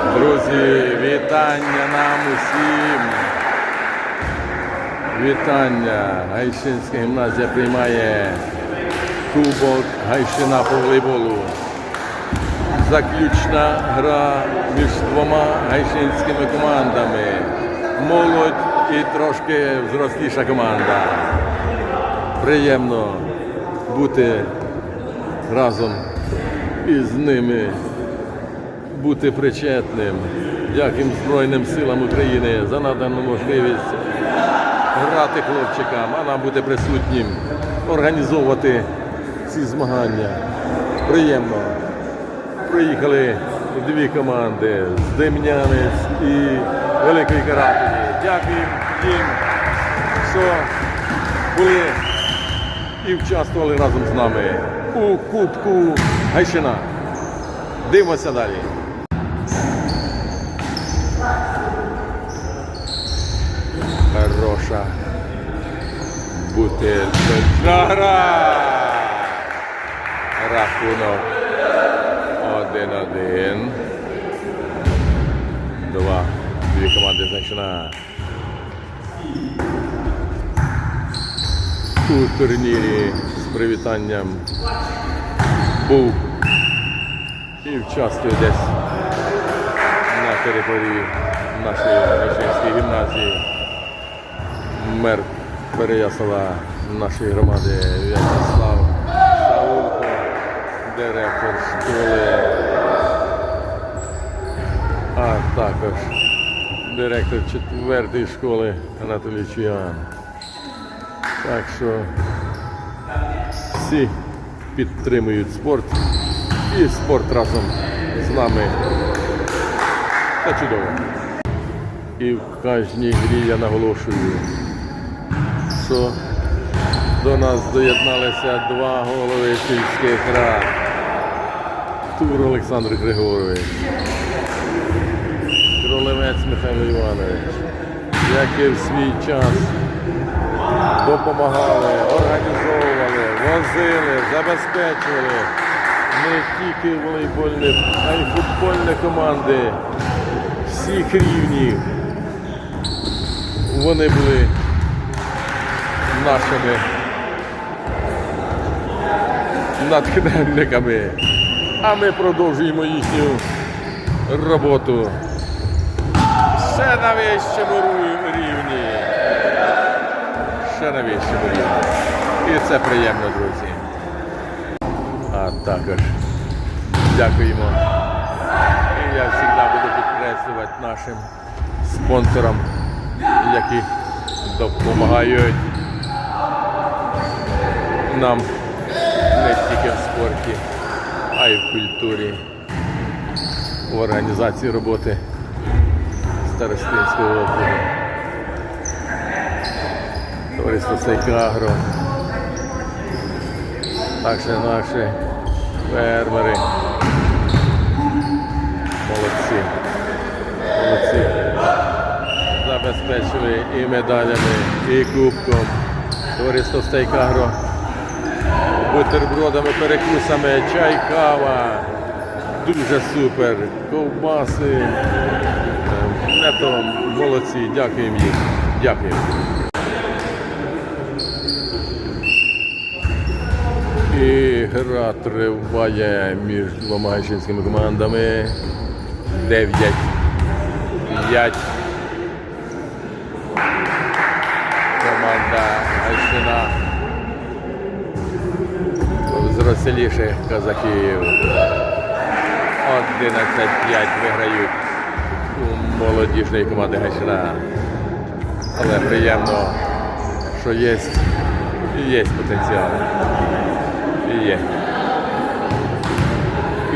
Друзі, вітання нам усім. Вітання. Гайшинська гімназія приймає Кубок Гайшина по волейболу. Заключна гра між двома гайшинськими командами. Молодь і трошки взросліша команда. Приємно бути разом із ними бути причетним. Дякую Збройним силам України за надану можливість грати хлопчикам, а нам бути присутнім, організовувати ці змагання. Приємно. Приїхали дві команди з Дем'янець і Великої Карателі. Дякую їм, що були і участвували разом з нами у Кубку Гайшина. Дивимося далі. Хороша бутильна гра. Рахунок. Один-один. Два. Дві команди значна. У турнірі з привітанням був і участвує десь на території нашої Вишинської гімназії мер Переяслава нашої громади В'ячеслав Саулко, директор школи, а також директор четвертої школи Анатолій Чуян. Так що всі підтримують спорт і спорт разом з нами. Та чудово. І в кожній грі я наголошую, що до нас доєдналися два голови сільських рад. Тур Олександр Григорович, Кролевець Михайло Іванович, які в свій час допомагали, організовували, возили, забезпечували не тільки волейбольні, а й футбольні команди всіх рівнів. Вони були нашими натхненниками, а ми продовжуємо їхню роботу ще на вищому рівні. Ще на вищому рівні. І це приємно, друзі. А також дякуємо. І я завжди буду підкреслювати нашим спонсорам, які допомагають нам не тільки в спорті, а й в культурі, в організації роботи Старостинського округу. Товариство Сейкагро. Також наші фермери. Молодці. Молодці. Забезпечили і медалями, і кубком. Товариство Стейкагро. Бутербродами, перекусами, чай, кава. Дуже супер. Ковбаси. Не то молодці. Дякуємо їм. Дякуємо. І гра триває між двома гайшинськими командами. 9 5 Команда Гайшина зросліших козаків. 11-5 виграють у молодіжної команди Гайшина. Але приємно, що є, є потенціал. Є.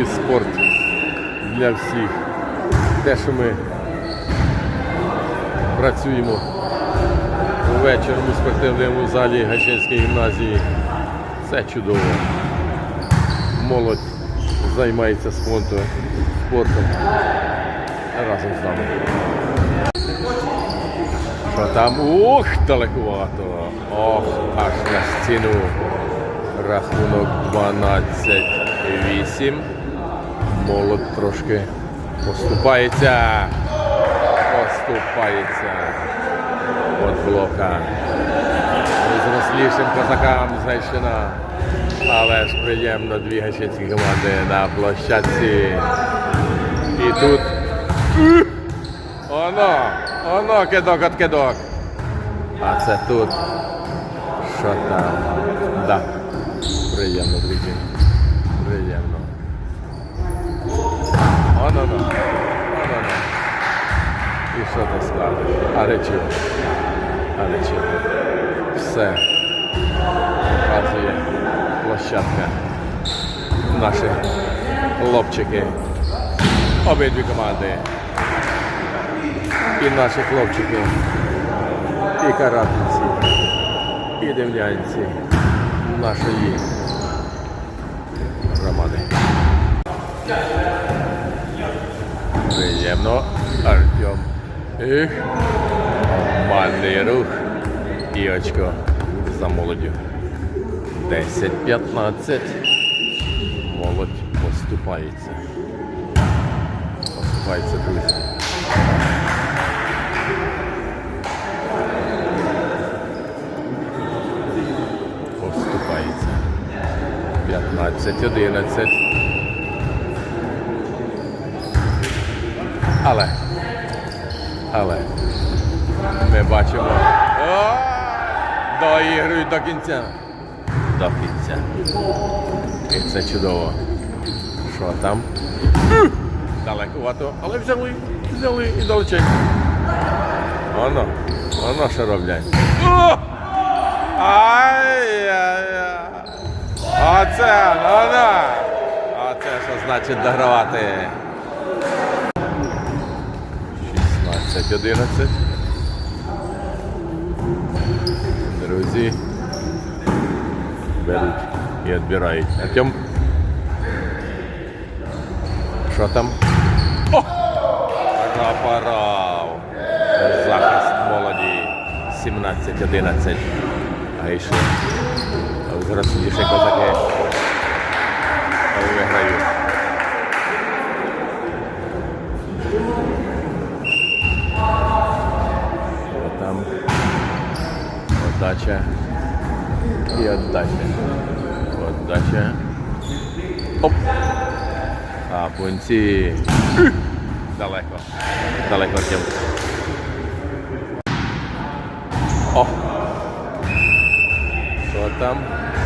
І спорт для всіх. Те, що ми працюємо у спортивному залі Гачинської гімназії, це чудово. Молодь займається спонтом, спортом разом з нами. Що там? Ух, далекувато. Ох, аж на стіну. Рахунок 12-8. Молод трошки Поступається. Поступається. От блока. Зрослішим козакам знайшена. Але ж приємно дві гачецькі команди на площадці. І тут. Оно! Оно кидок от кидок. А це тут. Що там? Да. Приємно, друзі. Приємно. Оно, оно. І що ти скажеш? Але чого? Але чого? Все. Показує площадка. Наші хлопчики. Обидві команди. І наші хлопчики. І каратинці. І дивлянці нашої громади. Приємно. Артем. Ех. Обманний рух. І очко за молоддю. 10-15. Молодь поступається. Поступається, друзі. Поступається. 15-11. Але. Але. Ми бачимо. О! Доіграють до кінця. До кінця. І це чудово. Що там? Далекувато, але взяли, взяли і далеченько. Воно, воно що роблять. Ай-яй-яй. Оце, да. Оце що значить догравати. 16-11. Друзі. Беруть і відбирають. Артем. Що там? О! Рапарав. Захист молоді. 17-11. Гайшли. Взросліші козаки. Виграють. Що там? Отдача. І отдача. Отдача. Оп. А пунці. Далеко. Далеко Артем. О! Що там?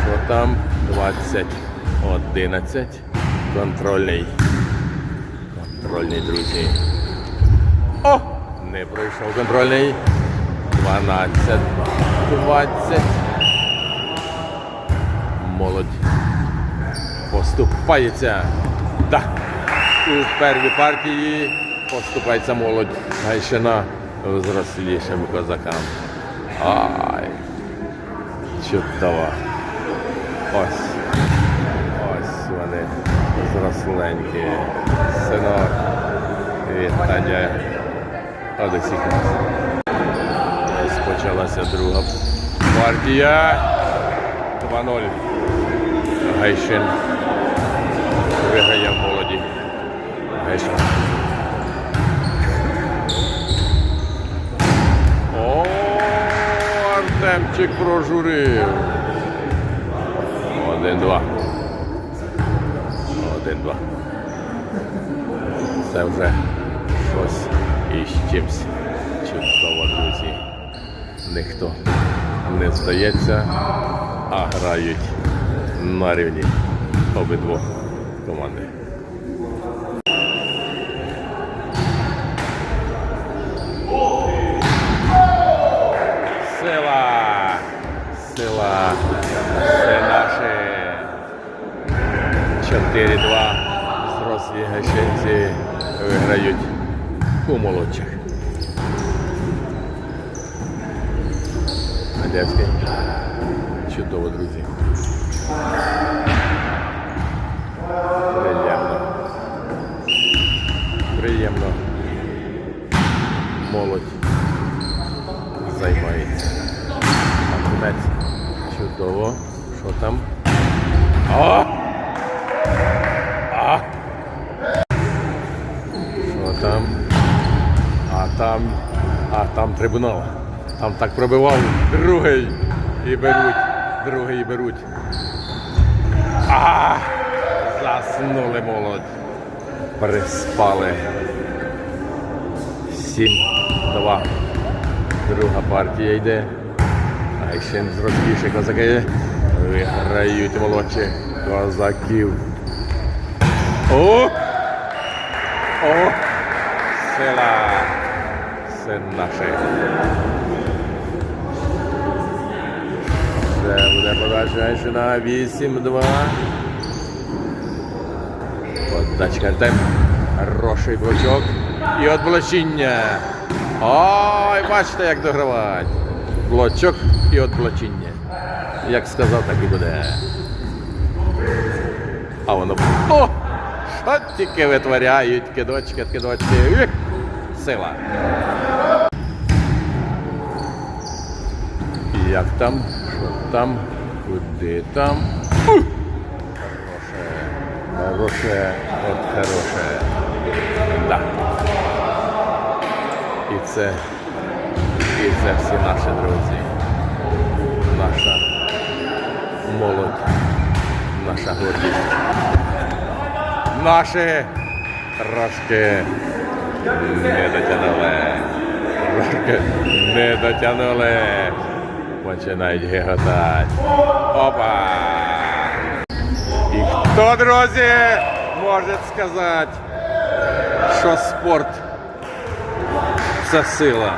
Що там? 20. 11. Контрольний. Контрольний, друзі. О! Не пройшов контрольний. 12. 20. Молодь. Поступається. Да. У первій партії поступається молодь Гайшина взрослішим козакам. Ай. Чудово. Ось. Ось вони зросленькі. Синок. Вітання. Одесі. Розпочалася друга партія. 2-0. Гайшин. Виграє в молоді. Гайшин. О, Артемчик прожурив. Один-два. Один-два. Це вже щось із чимсь. Чудово, друзі. Ніхто не здається, а грають на рівні обидвох команди. Сила! Сила! Це наші 4-2 зрослі гащенці виграють у молодших. Надявський. Чудово, друзі. Приємно. Приємно. Молодь займається. Акунець. Чудово. Що там? О! А! Що там? А там, а там трибунал. Там так пробивав другий і беруть. Другий і беруть. А! Заснули молодь. Приспали. 7-2. Друга партія йде. А ще зрозкіші козаки виграють молодші козаків. О! О! Сила! Це наше. Це подача ще на 8-2. Подачка темп. Хороший блочок. І отблочіння. Ой, бачите, як догравати. Блочок і отблочіння. Як сказав, так і буде. А воно. О! Що тільки витворяють кидочки, кидочки. Ех, Сила. Як там? Що там? Куди там? Хороше. Хороше. От хороше. Да. І це. І це всі наші друзі. Наша молодь. Наша гордість. Наші трошки не дотягнули. Трошки не дотягнули. Починають геготати. Опа! І хто, друзі, може сказати, що спорт це сила.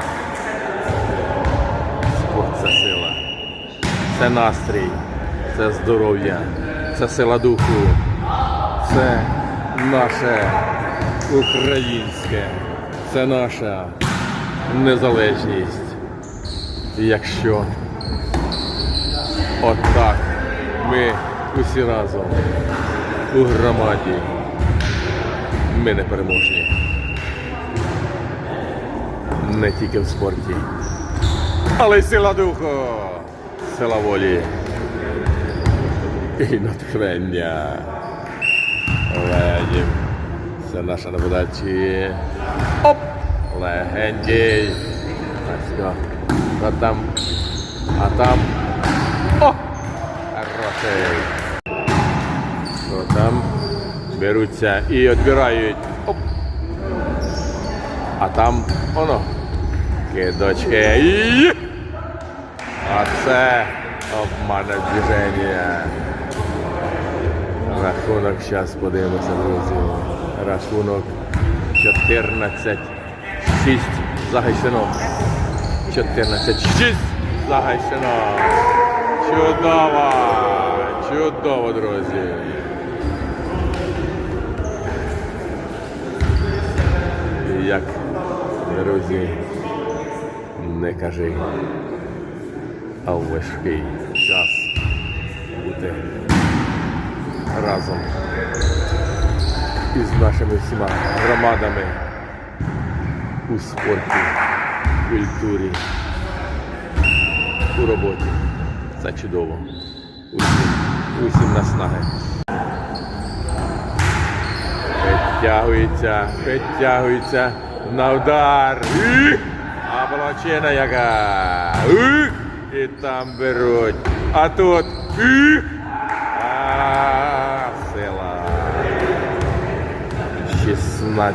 Спорт це сила. Це настрій, це здоров'я, це сила духу, це наше українське, це наша незалежність. Якщо отак ми усі разом у громаді, ми не переможні. Не тільки в спорті, але сила духу, сила волі і натхнення. Легендів. Це наша на. Оп! Go. Що там? А там. Хороший. Що там? Беруться і відбирають. Оп! А там воно. Кидочки. А це обмане движення. Рахунок, зараз подивимося, друзі. Рахунок 14-6 загайшено. 14-6 загайшено. Чудово! Чудово, друзі. Як, друзі, не кажи, а важкий час бути разом із нашими всіма громадами у спорті, культурі, у роботі. Це чудово. Усім, усім наснаги. Підтягується, підтягується на удар. А волочина яка. І! Там беруть. А тут. А, сила. 16-7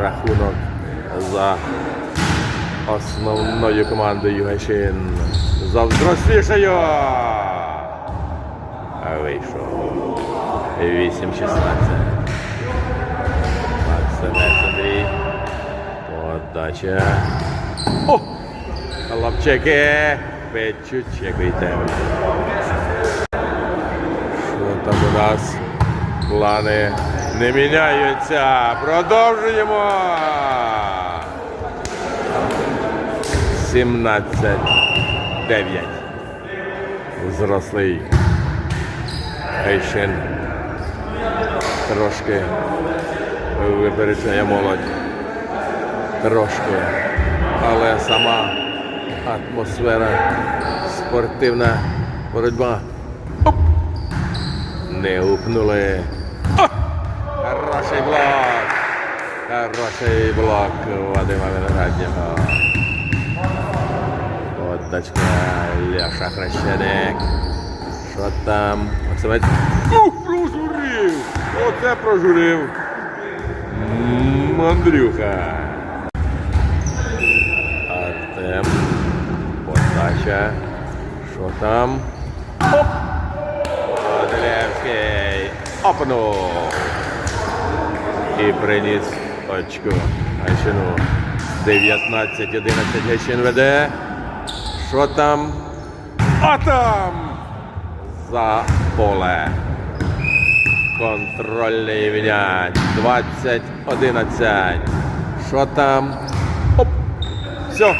рахунок за основною командою Гайшин. За взрослішою. Вийшов. 8-16. Максимець Андрій. Подача. О! Лапчики. Печуть, чекайте. Що там у нас? Плани не міняються. Продовжуємо. 17-9. Взрослий. Гейшин. Трошки випереджає молодь. Трошки. Але сама атмосфера спортивна боротьба. Оп! Не упнули. Хороший блок. Хороший блок Вадима Винограднього. Отдачка Ляша Хрещеник. Що там? Максимець. Ух, прожурив! Оце прожурив. М, Андрюха. Артем. Подача. Що там? Оп! Одлевський. Опнув. І приніс очко. Гайшину. 19-11 Гайшин веде. Що там? А там! За поле. Контрольний м'яч. 20-11. Що там? Оп! Все.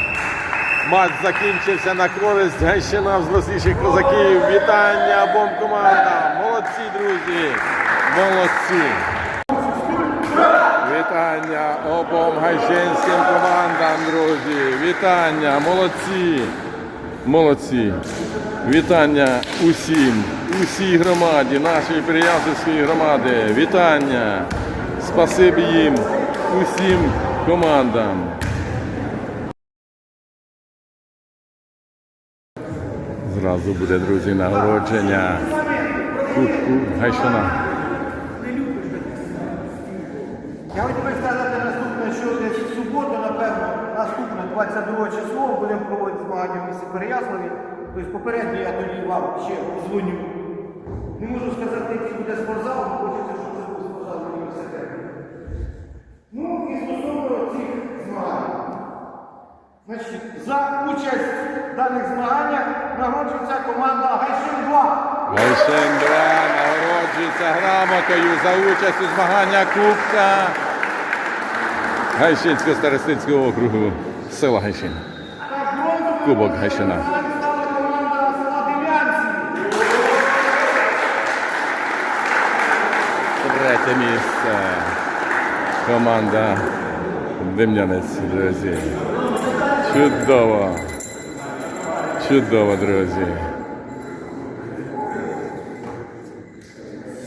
Матч закінчився на користь Гайщина взросліших козаків. Вітання обом командам. Молодці, друзі. Молодці. Вітання обом гайщинським командам, друзі. Вітання, молодці. Молодці. Вітання усім, усій громаді, нашої Переяславської громади. Вітання. Спасибі їм, усім командам. Зразу буде, друзі, нагородження Кубку Гайшина. Я хотів би сказати наступне, що десь в суботу, напевно, наступне 22 число будемо проводити змагання в місті Переяславі. Тобто попередньо я тоді вам ще дзвоню. Не можу сказати, який буде спортзал, але хочеться, щоб це був спортзал в університеті. Ну і стосовно цих змагань. Значить, за участь в даних змаганнях нагороджується команда Гайшин 2. Гайшин 2 нагороджується грамотою за участь у змагання Кубка Гайшинського старостинського округу села Гайшин. Кубок Гайшина. команда. Третє місце. Команда Дем'янець, друзі. Чудово. Чудово, друзі.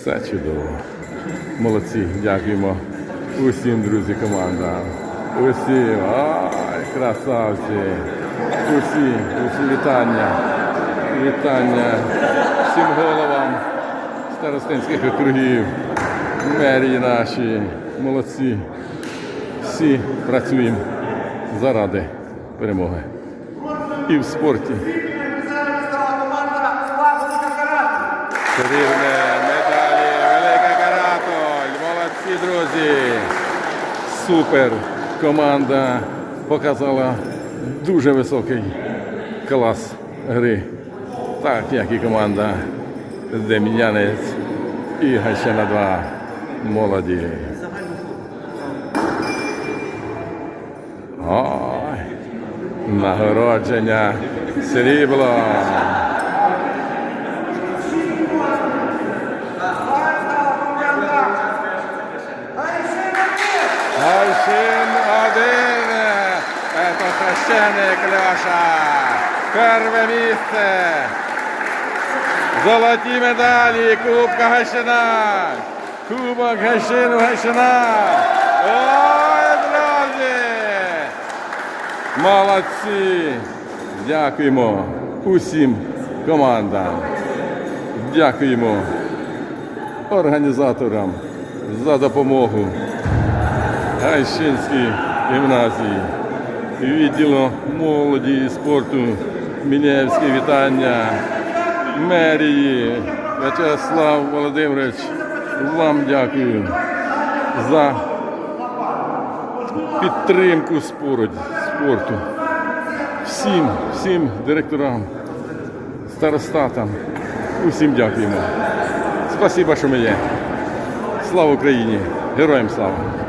Це чудово. Молодці, дякуємо усім, друзі, командам. Усім, красавці. Усі, усі вітання. Вітання всім головам старостинських округів, мерії наші, молодці. Всі працюємо заради перемоги. І в спорті. Срібне медалі Велика Каратоль. Молодці, друзі. Супер. Команда показала дуже високий клас гри. Так, як і команда Дем'янець і Гайщина 2. Молоді. Ой. Нагородження срібло. Леша. Перше місце. Золоті медалі Кубка Гайшина. Кубок Гайшину Гайшина. Ой, друзі! Молодці! Дякуємо усім командам. Дякуємо організаторам за допомогу. Гайщинській гімназії, відділу молоді і спорту, Мінєвське вітання, мерії, В'ячеслав Володимирович, вам дякую за підтримку спорту. Всім, всім директорам, старостатам, усім дякуємо. Спасибо, що ми є. Слава Україні! Героям слава!